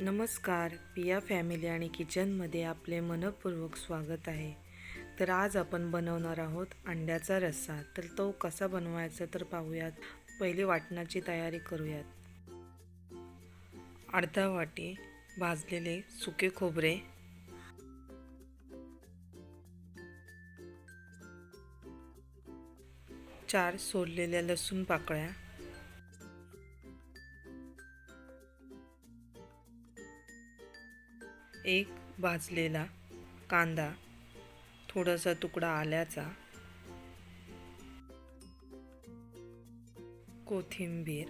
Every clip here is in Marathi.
नमस्कार पिया फॅमिली आणि किचनमध्ये आपले मनपूर्वक स्वागत आहे. तर आज आपण बनवणार आहोत अंड्याचा रस्सा. तर तो कसा बनवायचा तर पाहूयात. पहिले वाटणाची तयारी करूयात. अर्धा वाटी भाजलेले सुके खोबरे. चार सोडलेल्या लसूण पाकळ्या. एक भाजलेला कांदा थोडासा तुकडा आल्याचा. कोथिंबीर.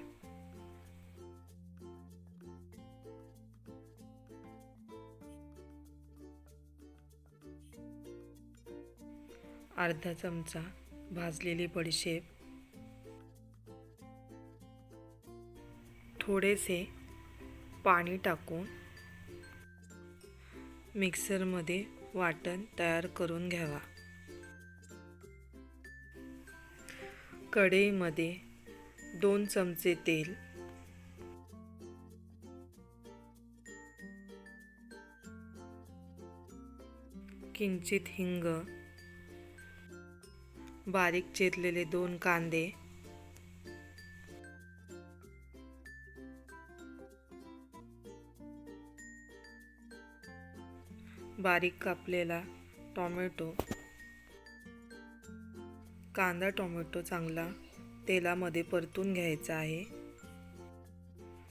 अर्धा चमचा भाजलेली बडीशेप. थोडेसे पाणी टाकून मिक्सरमध्ये वाटण तयार करून घ्यावा. कढईमध्ये दोन चमचे तेल किंचित हिंग बारीक चिरलेले दोन कांदे बारीक कापलेला टॉमॅटो. कांदा टोमॅटो चांगला तेलामध्ये परतून घ्यायचा आहे.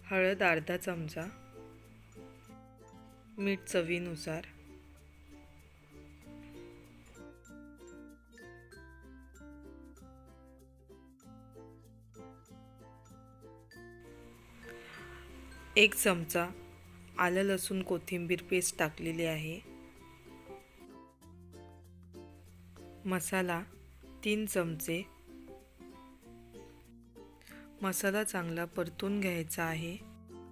हळद अर्धा चमचा. मीठ चवीनुसार. एक चमचा आलं लसूण कोथिंबीर पेस्ट टाकलेली आहे. मसाला तीन चमचे. मसाला चांगला परतून घ्यायचा आहे.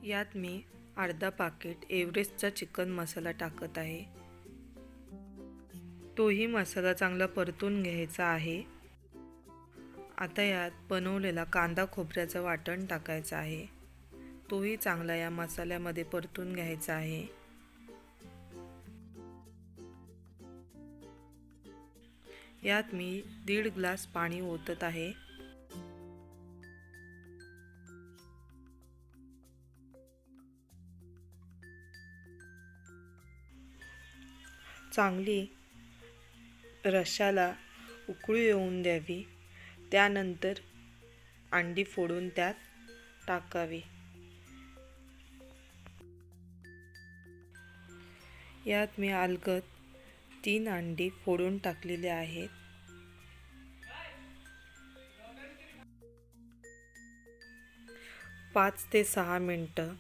यात मी अर्धा पाकिट एव्हरेस्टचा चिकन मसाला टाकत आहे. तोही मसाला चांगला परतून घ्यायचा आहे. आता यात बनवलेला कांदा खोबऱ्याचं वाटण टाकायचं आहे. तोही चांगला या मसाल्यामध्ये परतून घ्यायचा आहे. यात मी दीड ग्लास पाणी ओतत आहे. चांगली रशाला उकळी येऊन द्यावी. त्यानंतर अंडी फोडून त्यात टाकावी. यात मी अलगद तीन अंडी फोडून टाकलेली आहेत. पाच ते सहा मिनटं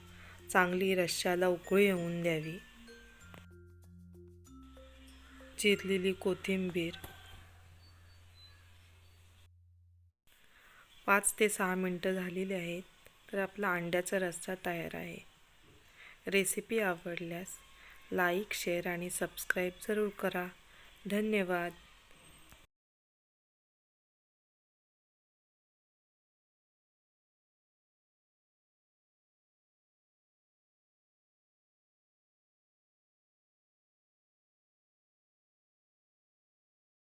चांगली रश्श्याला उकळी येऊन द्यावी. चिरलेली कोथिंबीर पाच ते सहा मिनटं झालेली आहेत तर आपला अंड्याचा रस्सा तयार आहे. रेसिपी आवडल्यास लाईक शेअर आणि सबस्क्राईब जरूर करा. धन्यवाद.